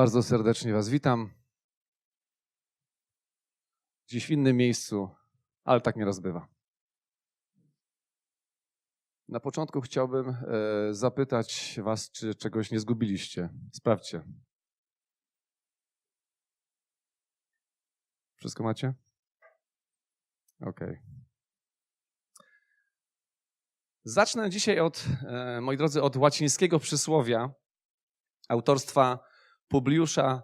Bardzo serdecznie Was witam. Dziś w innym miejscu, ale tak nieraz bywa. Na początku chciałbym e, zapytać Was, czy czegoś nie zgubiliście. Sprawdźcie. Wszystko macie? Okej. Zacznę dzisiaj od, e, moi drodzy, od łacińskiego przysłowia autorstwa Publiusza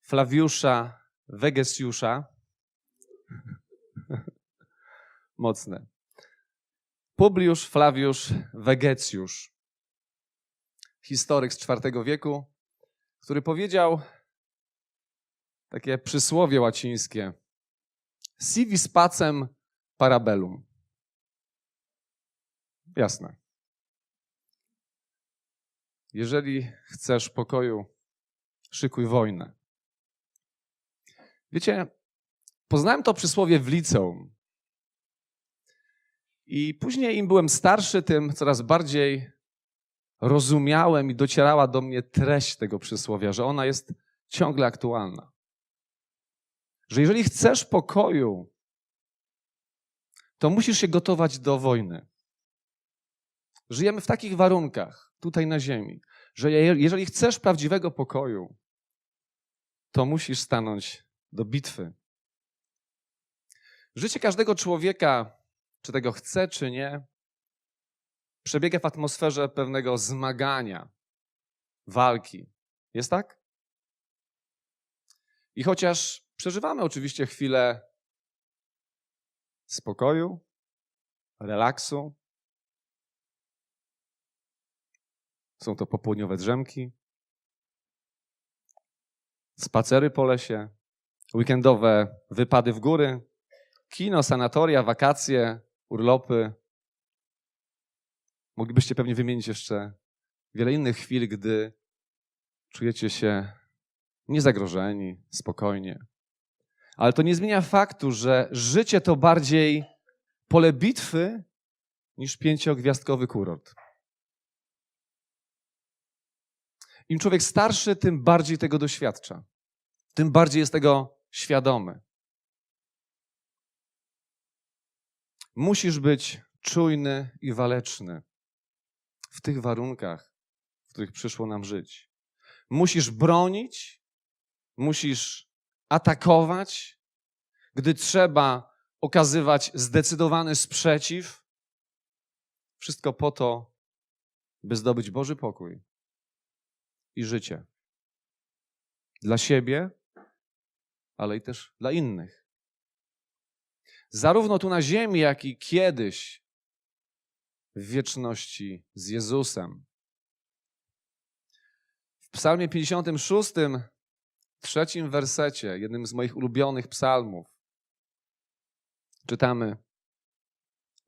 Flawiusza Wegesiusza. Mocne. Publiusz Flawiusz Wegecjusz, historyk z IV wieku, który powiedział takie przysłowie łacińskie Sivis pacem parabellum. Jasne. Jeżeli chcesz pokoju, szykuj wojnę. Wiecie, poznałem to przysłowie w liceum. I później im byłem starszy, tym coraz bardziej rozumiałem i docierała do mnie treść tego przysłowia, że ona jest ciągle aktualna. Że jeżeli chcesz pokoju, to musisz się gotować do wojny. Żyjemy w takich warunkach, tutaj na Ziemi, że jeżeli chcesz prawdziwego pokoju, to musisz stanąć do bitwy. Życie każdego człowieka, czy tego chce, czy nie, przebiega w atmosferze pewnego zmagania, walki. Jest tak? I chociaż przeżywamy oczywiście chwilę spokoju, relaksu, Są to popołudniowe drzemki, spacery po lesie, weekendowe wypady w góry, kino, sanatoria, wakacje, urlopy. Moglibyście pewnie wymienić jeszcze wiele innych chwil, gdy czujecie się niezagrożeni, spokojnie. Ale to nie zmienia faktu, że życie to bardziej pole bitwy niż pięciogwiazdkowy kurort. Im człowiek starszy, tym bardziej tego doświadcza. Tym bardziej jest tego świadomy. Musisz być czujny i waleczny w tych warunkach, w których przyszło nam żyć. Musisz bronić, musisz atakować, gdy trzeba okazywać zdecydowany sprzeciw. Wszystko po to, by zdobyć Boży pokój i życie. Dla siebie, ale i też dla innych. Zarówno tu na ziemi, jak i kiedyś w wieczności z Jezusem. W Psalmie 56, trzecim wersecie, jednym z moich ulubionych psalmów, czytamy: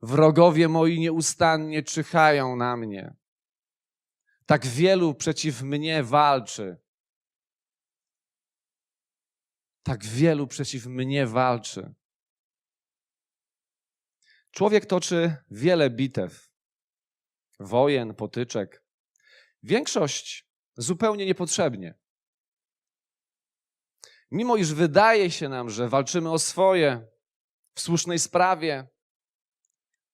Wrogowie moi nieustannie czyhają na mnie. Tak wielu przeciw mnie walczy. Tak wielu przeciw mnie walczy. Człowiek toczy wiele bitew, wojen, potyczek. Większość zupełnie niepotrzebnie. Mimo iż wydaje się nam, że walczymy o swoje w słusznej sprawie,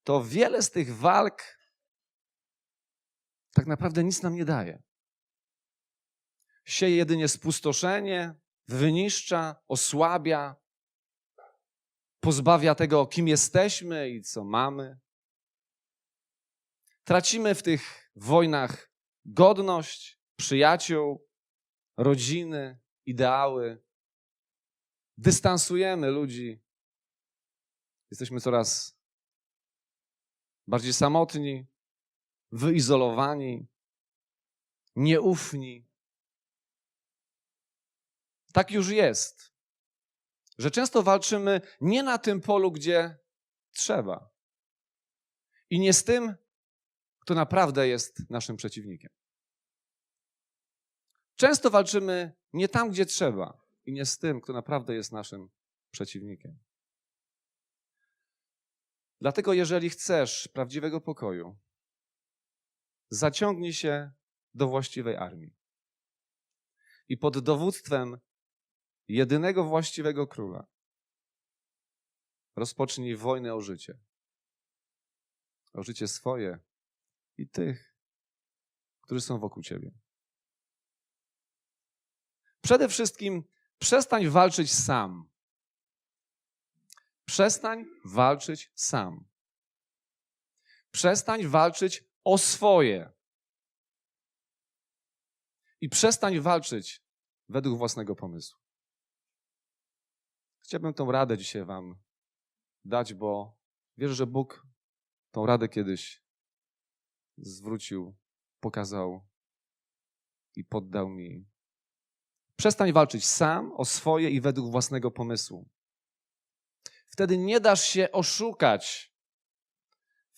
to wiele z tych walk tak naprawdę nic nam nie daje. Sieje jedynie spustoszenie, wyniszcza, osłabia, pozbawia tego, kim jesteśmy i co mamy. Tracimy w tych wojnach godność, przyjaciół, rodziny, ideały. Dystansujemy ludzi. Jesteśmy coraz bardziej samotni, wyizolowani, nieufni. Tak już jest, że często walczymy nie na tym polu, gdzie trzeba. I nie z tym, kto naprawdę jest naszym przeciwnikiem. Często walczymy nie tam, gdzie trzeba, i nie z tym, kto naprawdę jest naszym przeciwnikiem. Dlatego, jeżeli chcesz prawdziwego pokoju, zaciągnij się do właściwej armii. i pod dowództwem jedynego właściwego króla rozpocznij wojnę o życie. O życie swoje i tych, którzy są wokół ciebie. Przede wszystkim przestań walczyć sam. Przestań walczyć sam. Przestań walczyć o swoje. I przestań walczyć według własnego pomysłu. Chciałbym tą radę dzisiaj Wam dać, bo wierzę, że Bóg tą radę kiedyś zwrócił, pokazał i poddał mi. Przestań walczyć sam o swoje i według własnego pomysłu. Wtedy nie dasz się oszukać.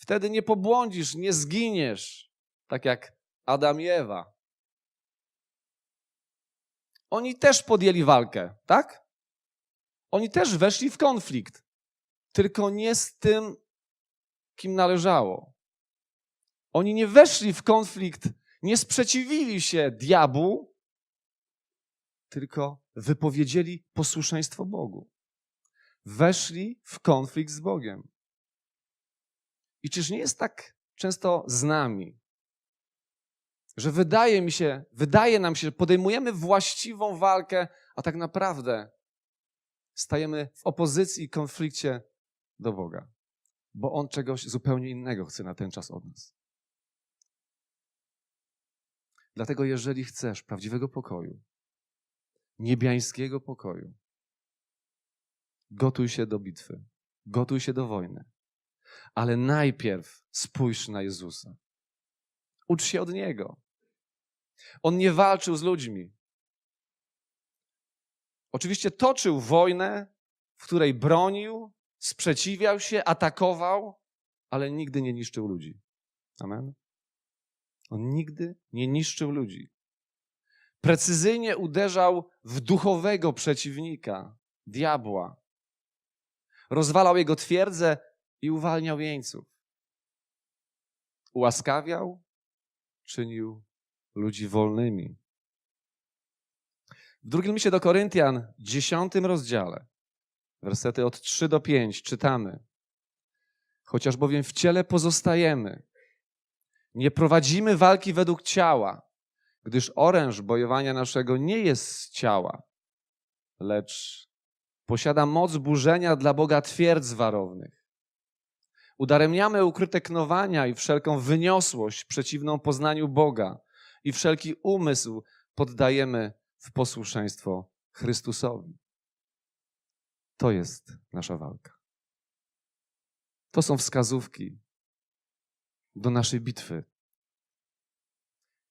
Wtedy nie pobłądzisz, nie zginiesz, tak jak Adam i Ewa. Oni też podjęli walkę, tak? Oni też weszli w konflikt, tylko nie z tym, kim należało. Oni nie weszli w konflikt, nie sprzeciwili się diabłu, tylko wypowiedzieli posłuszeństwo Bogu. Weszli w konflikt z Bogiem. I czyż nie jest tak często z nami, że wydaje mi się, wydaje nam się, że podejmujemy właściwą walkę, a tak naprawdę stajemy w opozycji i konflikcie do Boga, bo On czegoś zupełnie innego chce na ten czas od nas. Dlatego, jeżeli chcesz prawdziwego pokoju, niebiańskiego pokoju, gotuj się do bitwy, gotuj się do wojny, ale najpierw spójrz na Jezusa. Ucz się od Niego. On nie walczył z ludźmi. Oczywiście toczył wojnę, w której bronił, sprzeciwiał się, atakował, ale nigdy nie niszczył ludzi. Amen. On nigdy nie niszczył ludzi. Precyzyjnie uderzał w duchowego przeciwnika, diabła. Rozwalał jego twierdzę i uwalniał jeńców. Ułaskawiał, czynił ludzi wolnymi. W drugim liście do Koryntian, dziesiątym rozdziale, wersety od 3 do 5, czytamy. Chociaż bowiem w ciele pozostajemy, nie prowadzimy walki według ciała, gdyż oręż bojowania naszego nie jest z ciała, lecz posiada moc burzenia dla Boga twierdz warownych. Udaremniamy ukryte knowania i wszelką wyniosłość przeciwną poznaniu Boga i wszelki umysł poddajemy w posłuszeństwo Chrystusowi. To jest nasza walka. To są wskazówki do naszej bitwy.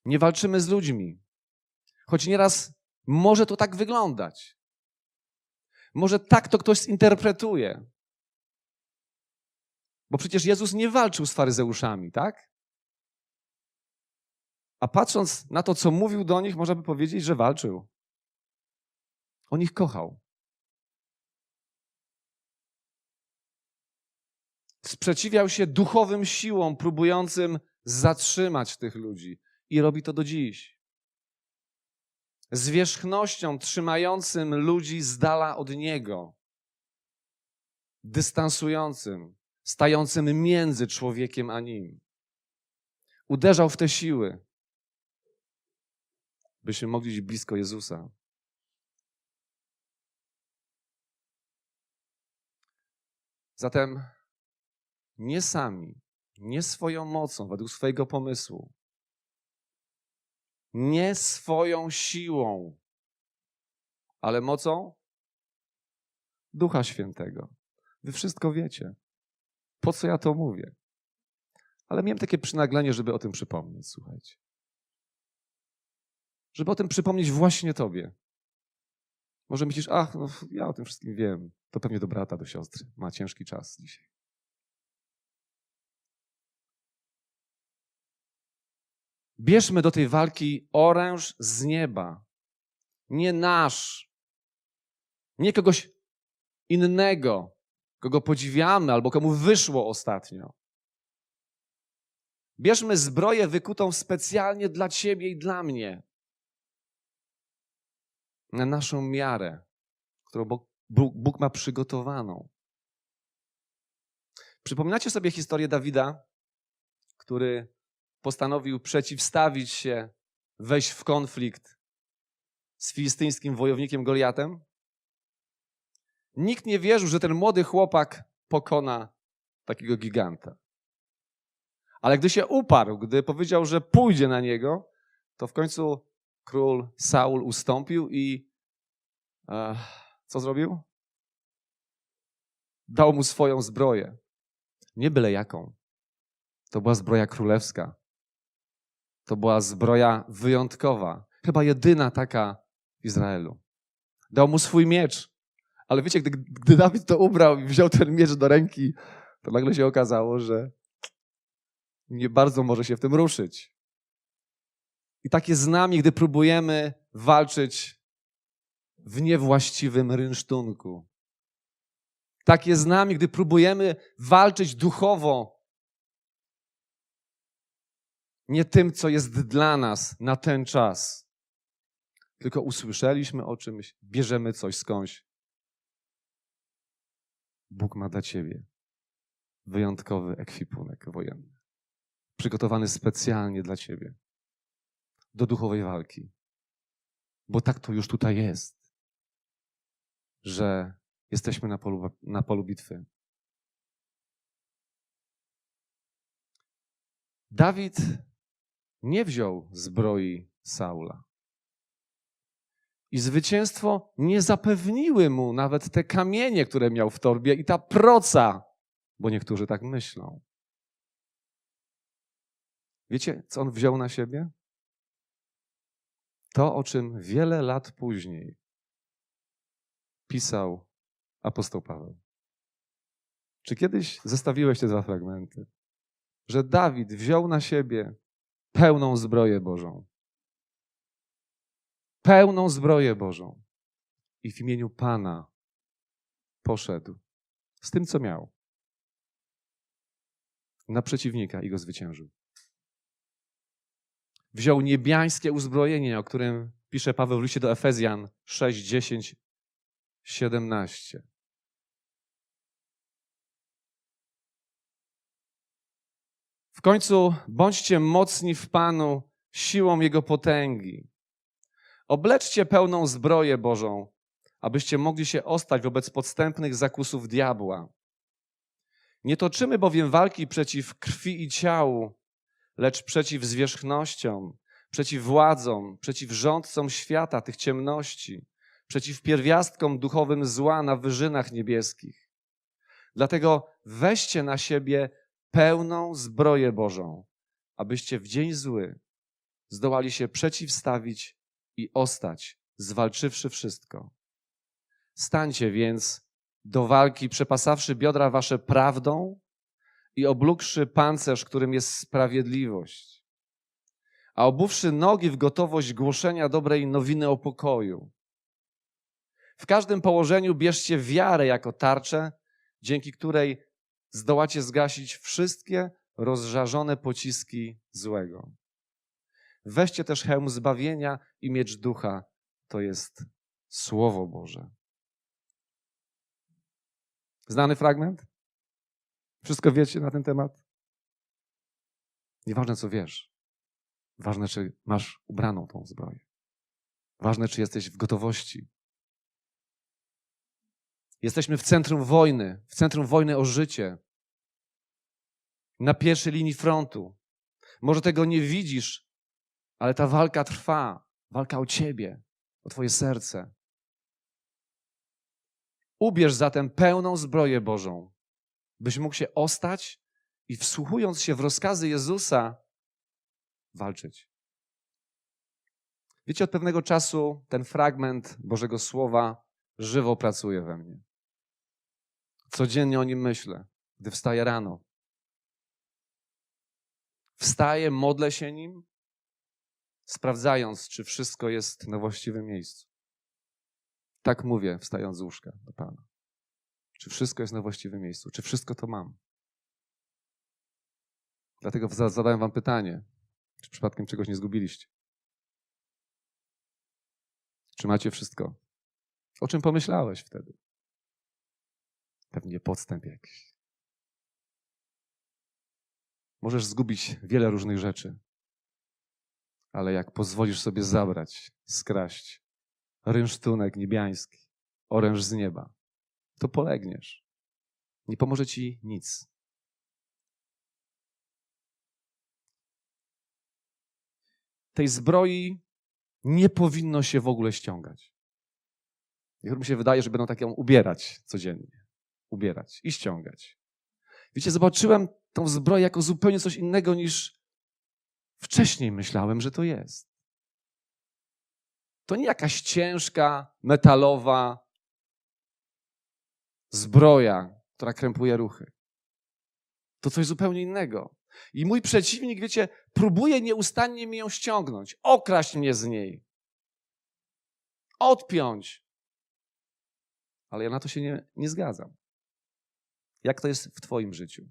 Nie walczymy z ludźmi, choć nieraz może to tak wyglądać. Może tak to ktoś zinterpretuje. Bo przecież Jezus nie walczył z faryzeuszami, tak? A patrząc na to, co mówił do nich, można by powiedzieć, że walczył. On ich kochał. Sprzeciwiał się duchowym siłom, próbującym zatrzymać tych ludzi. I robi to do dziś. Zwierzchnością trzymającym ludzi z dala od Niego. Dystansującym, stającym między człowiekiem a nim. Uderzał w te siły, byśmy mogli być blisko Jezusa. Zatem nie sami, nie swoją mocą, według swojego pomysłu, nie swoją siłą, ale mocą Ducha Świętego. Wy wszystko wiecie. Po co ja to mówię? Ale miałem takie przynaglenie, żeby o tym przypomnieć, słuchajcie. Żeby o tym przypomnieć właśnie Tobie. Może myślisz, ach, no, ja o tym wszystkim wiem. To pewnie do brata, do siostry. Ma ciężki czas dzisiaj. Bierzmy do tej walki oręż z nieba. Nie nasz. Nie kogoś innego, kogo podziwiamy albo komu wyszło ostatnio. Bierzmy zbroję wykutą specjalnie dla Ciebie i dla mnie. na naszą miarę, którą Bóg, ma przygotowaną. Przypominacie sobie historię Dawida, który postanowił przeciwstawić się, wejść w konflikt z filistyńskim wojownikiem Goliatem? Nikt nie wierzył, że ten młody chłopak pokona takiego giganta. Ale gdy się uparł, gdy powiedział, że pójdzie na niego, to w końcu król Saul ustąpił i e, co zrobił? Dał mu swoją zbroję. Nie byle jaką. To była zbroja królewska. To była zbroja wyjątkowa. Chyba jedyna taka w Izraelu. Dał mu swój miecz. Ale wiecie, gdy, gdy Dawid to ubrał i wziął ten miecz do ręki, to nagle się okazało, że nie bardzo może się w tym ruszyć. I tak jest z nami, gdy próbujemy walczyć w niewłaściwym rynsztunku. Tak jest z nami, gdy próbujemy walczyć duchowo. Nie tym, co jest dla nas na ten czas. Tylko usłyszeliśmy o czymś, bierzemy coś skądś. Bóg ma dla ciebie wyjątkowy ekwipunek wojenny, przygotowany specjalnie dla ciebie do duchowej walki. Bo tak to już tutaj jest, że jesteśmy na polu, na polu bitwy. Dawid nie wziął zbroi Saula. I zwycięstwo nie zapewniły mu nawet te kamienie, które miał w torbie i ta proca, bo niektórzy tak myślą. Wiecie, co on wziął na siebie? To, o czym wiele lat później pisał apostoł Paweł. Czy kiedyś zestawiłeś te dwa fragmenty? Że Dawid wziął na siebie pełną zbroję Bożą. Pełną zbroję Bożą. I w imieniu Pana poszedł z tym, co miał, na przeciwnika i go zwyciężył. Wziął niebiańskie uzbrojenie, o którym pisze Paweł w liście do Efezjan 6, 10, 17. W końcu bądźcie mocni w Panu siłą Jego potęgi. Obleczcie pełną zbroję Bożą, abyście mogli się ostać wobec podstępnych zakusów diabła. Nie toczymy bowiem walki przeciw krwi i ciału, lecz przeciw zwierzchnościom, przeciw władzom, przeciw rządcom świata tych ciemności, przeciw pierwiastkom duchowym zła na wyżynach niebieskich. Dlatego weźcie na siebie pełną zbroję Bożą, abyście w dzień zły zdołali się przeciwstawić i ostać, zwalczywszy wszystko. Stańcie więc do walki, przepasawszy biodra wasze prawdą i oblókszy pancerz, którym jest sprawiedliwość, a obuwszy nogi w gotowość głoszenia dobrej nowiny o pokoju. W każdym położeniu bierzcie wiarę jako tarczę, dzięki której zdołacie zgasić wszystkie rozżarzone pociski złego. Weźcie też hełm zbawienia i miecz ducha, to jest Słowo Boże. Znany fragment? Wszystko wiecie na ten temat? Nieważne, co wiesz. Ważne, czy masz ubraną tą zbroję. Ważne, czy jesteś w gotowości. Jesteśmy w centrum wojny, w centrum wojny o życie. Na pierwszej linii frontu. Może tego nie widzisz, ale ta walka trwa. Walka o ciebie, o twoje serce. Ubierz zatem pełną zbroję Bożą, byś mógł się ostać i wsłuchując się w rozkazy Jezusa, walczyć. Wiecie, od pewnego czasu ten fragment Bożego Słowa żywo pracuje we mnie. Codziennie o nim myślę, gdy wstaję rano. Wstaję, modlę się nim, sprawdzając, czy wszystko jest na właściwym miejscu. Tak mówię, wstając z łóżka do Pana. Czy wszystko jest na właściwym miejscu? Czy wszystko to mam? Dlatego zadałem Wam pytanie, czy przypadkiem czegoś nie zgubiliście? Czy macie wszystko? O czym pomyślałeś wtedy? Pewnie podstęp jakiś. Możesz zgubić wiele różnych rzeczy, ale jak pozwolisz sobie zabrać, skraść rynsztunek niebiański, oręż z nieba, to polegniesz. Nie pomoże ci nic. Tej zbroi nie powinno się w ogóle ściągać. Niektórym się wydaje, że będą tak ją ubierać codziennie. Ubierać i ściągać. Wiecie, zobaczyłem tą zbroję jako zupełnie coś innego niż wcześniej myślałem, że to jest. To nie jakaś ciężka, metalowa zbroja, która krępuje ruchy. To coś zupełnie innego. I mój przeciwnik, wiecie, próbuje nieustannie mi ją ściągnąć, okraść mnie z niej, odpiąć. Ale ja na to się nie, nie zgadzam. Jak to jest w Twoim życiu?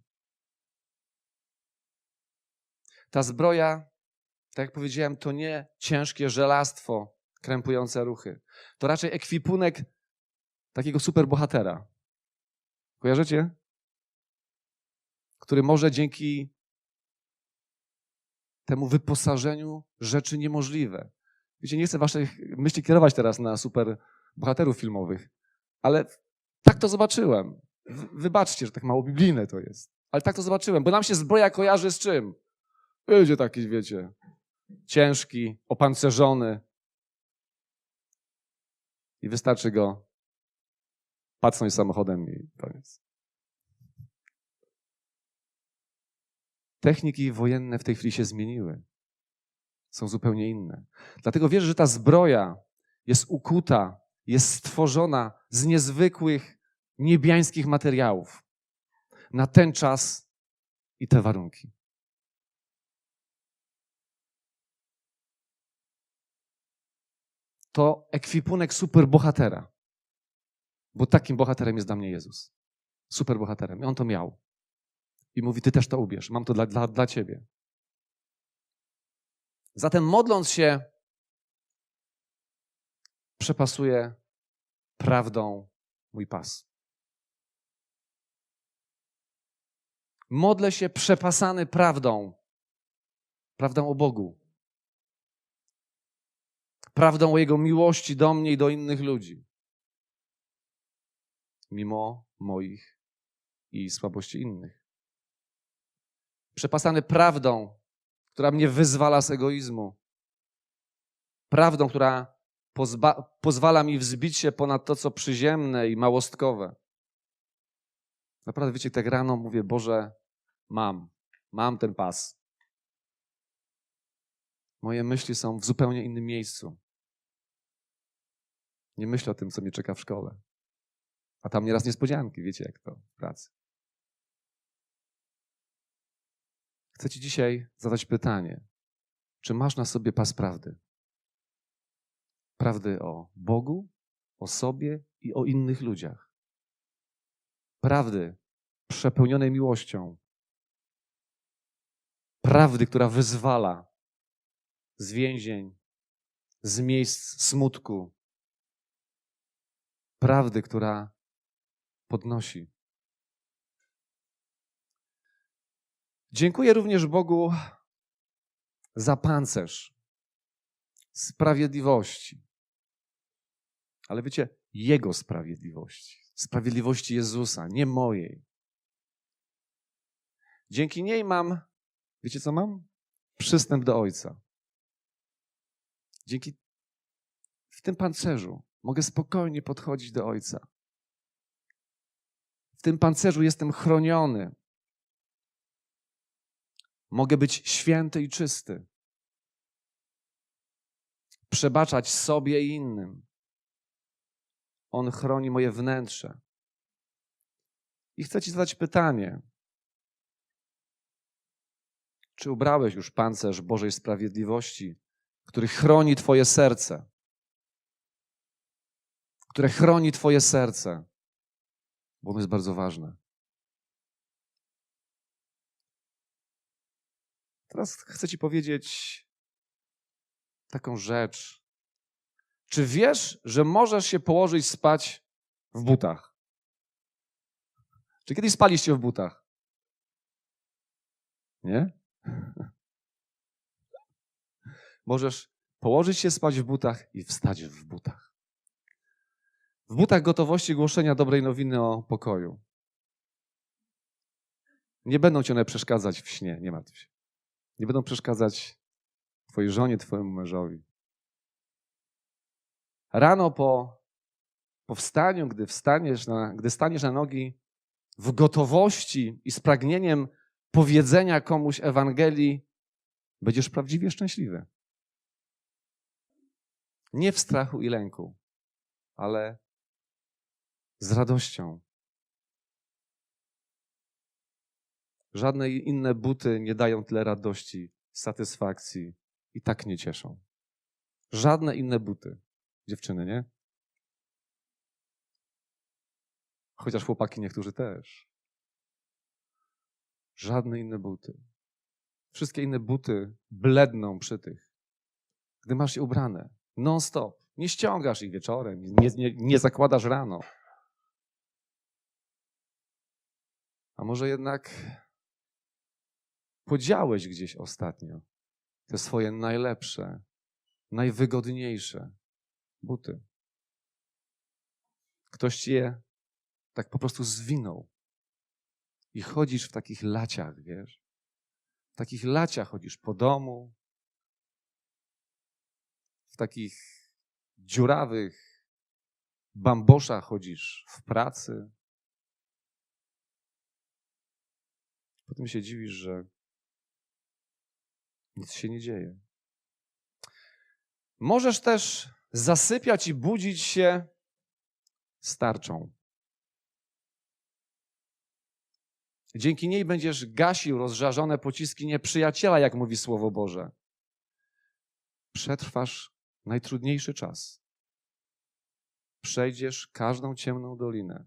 Ta zbroja, tak jak powiedziałem, to nie ciężkie żelastwo krępujące ruchy. To raczej ekwipunek takiego superbohatera. Kojarzycie? Który może dzięki temu wyposażeniu rzeczy niemożliwe. Wiecie, nie chcę waszych myśli kierować teraz na super bohaterów filmowych, ale tak to zobaczyłem. Wybaczcie, że tak mało biblijne to jest. Ale tak to zobaczyłem, bo nam się zbroja kojarzy z czym? Będzie taki, wiecie, ciężki, opancerzony. I wystarczy go pacnąć samochodem i koniec. Techniki wojenne w tej chwili się zmieniły. Są zupełnie inne. Dlatego wierzę, że ta zbroja jest ukuta, jest stworzona z niezwykłych, niebiańskich materiałów na ten czas i te warunki. To ekwipunek superbohatera. Bo takim bohaterem jest dla mnie Jezus. Superbohaterem. I on to miał i mówi: Ty też to ubierz, mam to dla, dla, dla ciebie. Zatem modląc się, przepasuję prawdą mój pas. Modlę się przepasany prawdą, prawdą o Bogu, prawdą o Jego miłości do mnie i do innych ludzi, mimo moich i słabości innych przepasany prawdą, która mnie wyzwala z egoizmu. Prawdą, która pozwala mi wzbić się ponad to, co przyziemne i małostkowe. Naprawdę, wiecie, tak rano mówię, Boże, mam, mam ten pas. Moje myśli są w zupełnie innym miejscu. Nie myślę o tym, co mnie czeka w szkole. A tam nieraz niespodzianki, wiecie, jak to w pracy. Chcę Ci dzisiaj zadać pytanie: czy masz na sobie pas prawdy? Prawdy o Bogu, o sobie i o innych ludziach. Prawdy przepełnionej miłością. Prawdy, która wyzwala z więzień, z miejsc smutku. Prawdy, która podnosi. Dziękuję również Bogu za pancerz sprawiedliwości. Ale wiecie, Jego sprawiedliwości. Sprawiedliwości Jezusa, nie mojej. Dzięki niej mam, wiecie co mam? Przystęp do Ojca. Dzięki w tym pancerzu mogę spokojnie podchodzić do Ojca. W tym pancerzu jestem chroniony Mogę być święty i czysty. Przebaczać sobie i innym. On chroni moje wnętrze. I chcę Ci zadać pytanie. Czy ubrałeś już pancerz Bożej Sprawiedliwości, który chroni Twoje serce? Które chroni Twoje serce, bo ono jest bardzo ważne. Teraz chcę Ci powiedzieć taką rzecz, Czy wiesz, że możesz się położyć spać w butach? Czy kiedyś spaliście w butach? Nie? Możesz położyć się spać w butach i wstać w butach. W butach gotowości głoszenia dobrej nowiny o pokoju. Nie będą ci one przeszkadzać w śnie, nie martw się. Nie będą przeszkadzać twojej żonie, twojemu mężowi. Rano po, po wstaniu, gdy wstaniesz na, gdy staniesz na nogi w gotowości i z pragnieniem powiedzenia komuś Ewangelii, będziesz prawdziwie szczęśliwy. Nie w strachu i lęku, ale z radością. Żadne inne buty nie dają tyle radości, satysfakcji i tak nie cieszą. Żadne inne buty. Dziewczyny, nie? Chociaż chłopaki niektórzy też. Żadne inne buty. Wszystkie inne buty bledną przy tych. Gdy masz je ubrane, non-stop. Nie ściągasz ich wieczorem, nie, nie, nie zakładasz rano. A może jednak podziałeś gdzieś ostatnio te swoje najlepsze, najwygodniejsze buty. Ktoś ci je tak po prostu zwinął. I chodzisz w takich laciach, wiesz? W takich laciach chodzisz po domu, w takich dziurawych bamboszach chodzisz w pracy. Potem się dziwisz, że nic się nie dzieje. Możesz też zasypiać i budzić się starczą. Dzięki niej będziesz gasił rozżarzone pociski nieprzyjaciela, jak mówi Słowo Boże. Przetrwasz najtrudniejszy czas. Przejdziesz każdą ciemną dolinę.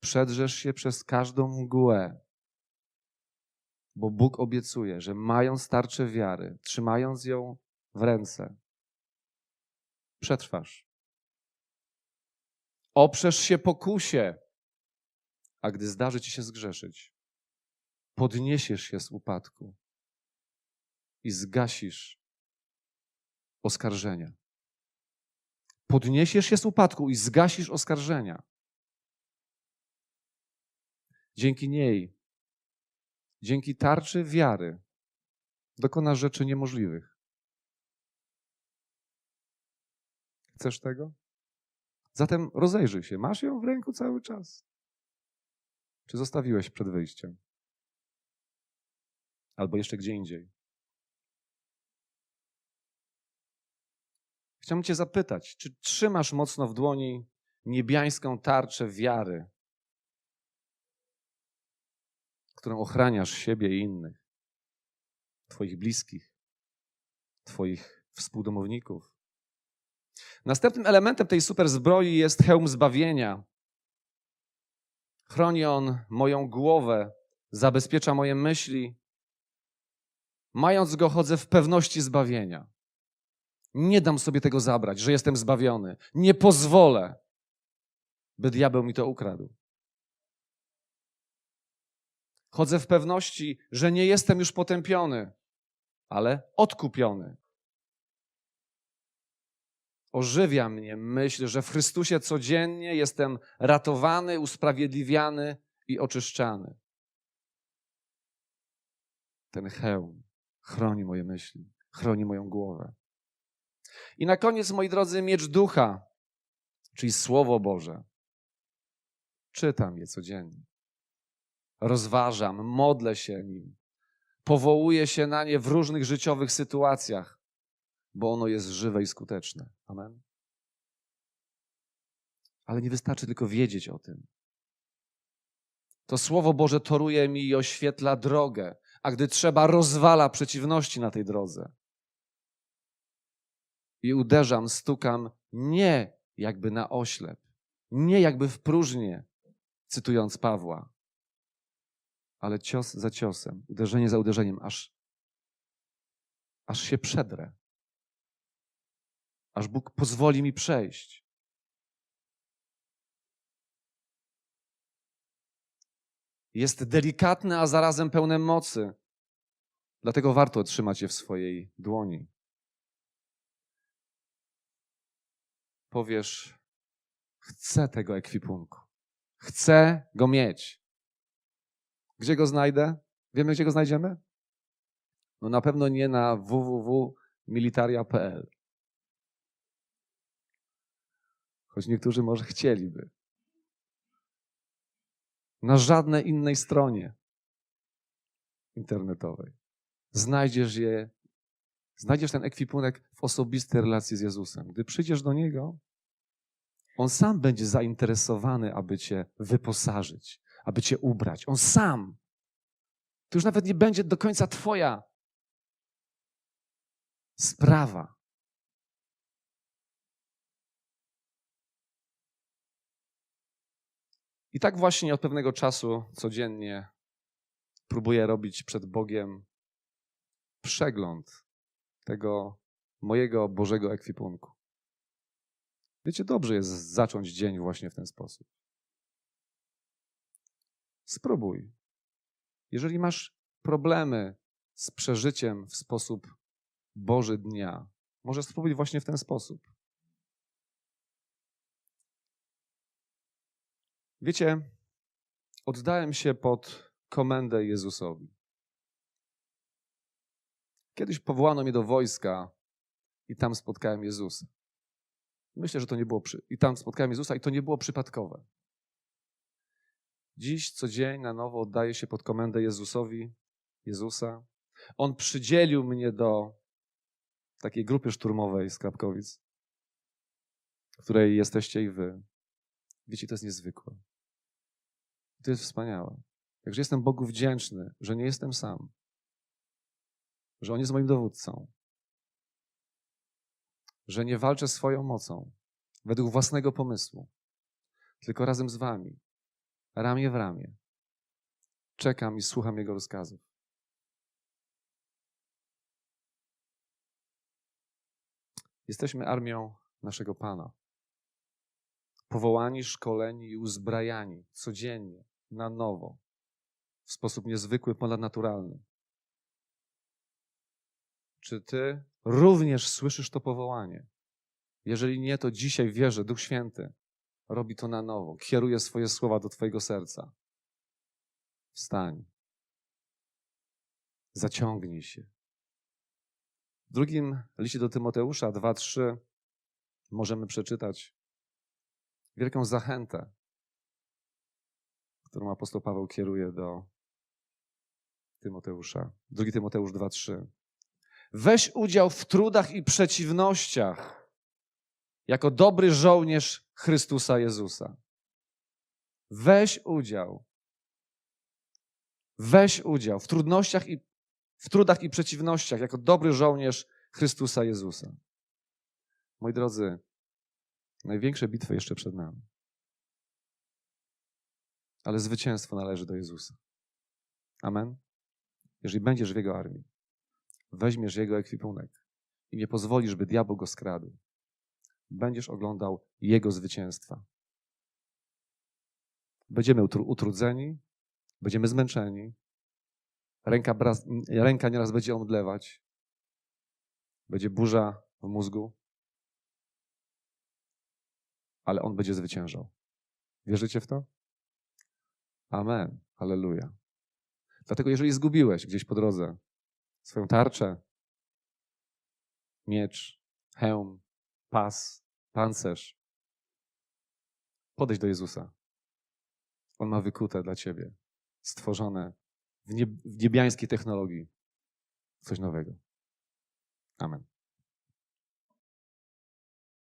Przedrzesz się przez każdą mgłę. Bo Bóg obiecuje, że mając tarczę wiary, trzymając ją w ręce, przetrwasz. Oprzesz się pokusie, a gdy zdarzy ci się zgrzeszyć, podniesiesz się z upadku i zgasisz oskarżenia. Podniesiesz się z upadku i zgasisz oskarżenia. Dzięki niej, dzięki tarczy wiary, dokonasz rzeczy niemożliwych. Chcesz tego? Zatem rozejrzyj się. Masz ją w ręku cały czas. Czy zostawiłeś przed wyjściem? Albo jeszcze gdzie indziej? Chciałbym Cię zapytać, czy trzymasz mocno w dłoni niebiańską tarczę wiary, którą ochraniasz siebie i innych, Twoich bliskich, Twoich współdomowników? Następnym elementem tej super zbroi jest hełm zbawienia. Chroni on moją głowę, zabezpiecza moje myśli. Mając go, chodzę w pewności zbawienia. Nie dam sobie tego zabrać, że jestem zbawiony. Nie pozwolę, by diabeł mi to ukradł. Chodzę w pewności, że nie jestem już potępiony, ale odkupiony. Ożywia mnie myśl, że w Chrystusie codziennie jestem ratowany, usprawiedliwiany i oczyszczany. Ten hełm chroni moje myśli, chroni moją głowę. I na koniec, moi drodzy, miecz ducha, czyli Słowo Boże. Czytam je codziennie. Rozważam, modlę się nim. Powołuję się na nie w różnych życiowych sytuacjach, bo ono jest żywe i skuteczne. Amen. Ale nie wystarczy tylko wiedzieć o tym. To Słowo Boże toruje mi i oświetla drogę, a gdy trzeba, rozwala przeciwności na tej drodze i uderzam, stukam nie jakby na oślep, nie jakby w próżnię, cytując Pawła, ale cios za ciosem, uderzenie za uderzeniem, aż, aż się przedrę. aż Bóg pozwoli mi przejść. Jest delikatne, a zarazem pełne mocy. Dlatego warto trzymać je w swojej dłoni. Powiesz, chcę tego ekwipunku. Chcę go mieć. Gdzie go znajdę? Wiemy, gdzie go znajdziemy? No na pewno nie na www.militaria.pl. Choć niektórzy może chcieliby. Na żadnej innej stronie internetowej. Znajdziesz je, znajdziesz ten ekwipunek w osobistej relacji z Jezusem. Gdy przyjdziesz do Niego, On sam będzie zainteresowany, aby Cię wyposażyć, aby Cię ubrać. On sam. To już nawet nie będzie do końca Twoja sprawa. I tak właśnie od pewnego czasu codziennie próbuję robić przed Bogiem przegląd tego mojego Bożego ekwipunku. Wiecie, dobrze jest zacząć dzień właśnie w ten sposób. Spróbuj. Jeżeli masz problemy z przeżyciem w sposób Boży dnia, może spróbuj właśnie w ten sposób. Wiecie, oddałem się pod komendę Jezusowi. Kiedyś powołano mnie do wojska i tam spotkałem Jezusa. Myślę, że to nie było. Przy... I tam spotkałem Jezusa i to nie było przypadkowe. Dziś co dzień na nowo oddaję się pod komendę Jezusowi, Jezusa. On przydzielił mnie do takiej grupy szturmowej z Krapkowic, w której jesteście i wy. Wiecie, to jest niezwykłe. To jest wspaniałe. Także jestem Bogu wdzięczny, że nie jestem sam, że On jest moim dowódcą, że nie walczę swoją mocą, według własnego pomysłu, tylko razem z Wami, ramię w ramię. Czekam i słucham Jego rozkazów. Jesteśmy armią naszego Pana. Powołani, szkoleni i uzbrajani codziennie, na nowo, w sposób niezwykły, ponadnaturalny. Czy Ty również słyszysz to powołanie? Jeżeli nie, to dzisiaj wierzę, Duch Święty robi to na nowo, kieruje swoje słowa do Twojego serca. Wstań. Zaciągnij się. W drugim liście do Tymoteusza 2-3 możemy przeczytać wielką zachętę, którą apostoł Paweł kieruje do Tymoteusza. Drugi Tymoteusz 2-3. Weź udział w trudach i przeciwnościach jako dobry żołnierz Chrystusa Jezusa. Weź udział. Weź udział w trudnościach i w trudach i przeciwnościach jako dobry żołnierz Chrystusa Jezusa. Moi drodzy, największe bitwy jeszcze przed nami. Ale zwycięstwo należy do Jezusa. Amen. Jeżeli będziesz w Jego armii, weźmiesz Jego ekwipunek i nie pozwolisz, by diabeł go skradł, będziesz oglądał Jego zwycięstwa. Będziemy utrudzeni, będziemy zmęczeni, ręka, braz, ręka nieraz będzie omdlewać, będzie burza w mózgu, ale On będzie zwyciężał. Wierzycie w to? Amen. Halleluja. Dlatego jeżeli zgubiłeś gdzieś po drodze swoją tarczę, miecz, hełm, pas, pancerz, podejdź do Jezusa. On ma wykute dla ciebie, stworzone w, nieb w niebiańskiej technologii coś nowego. Amen.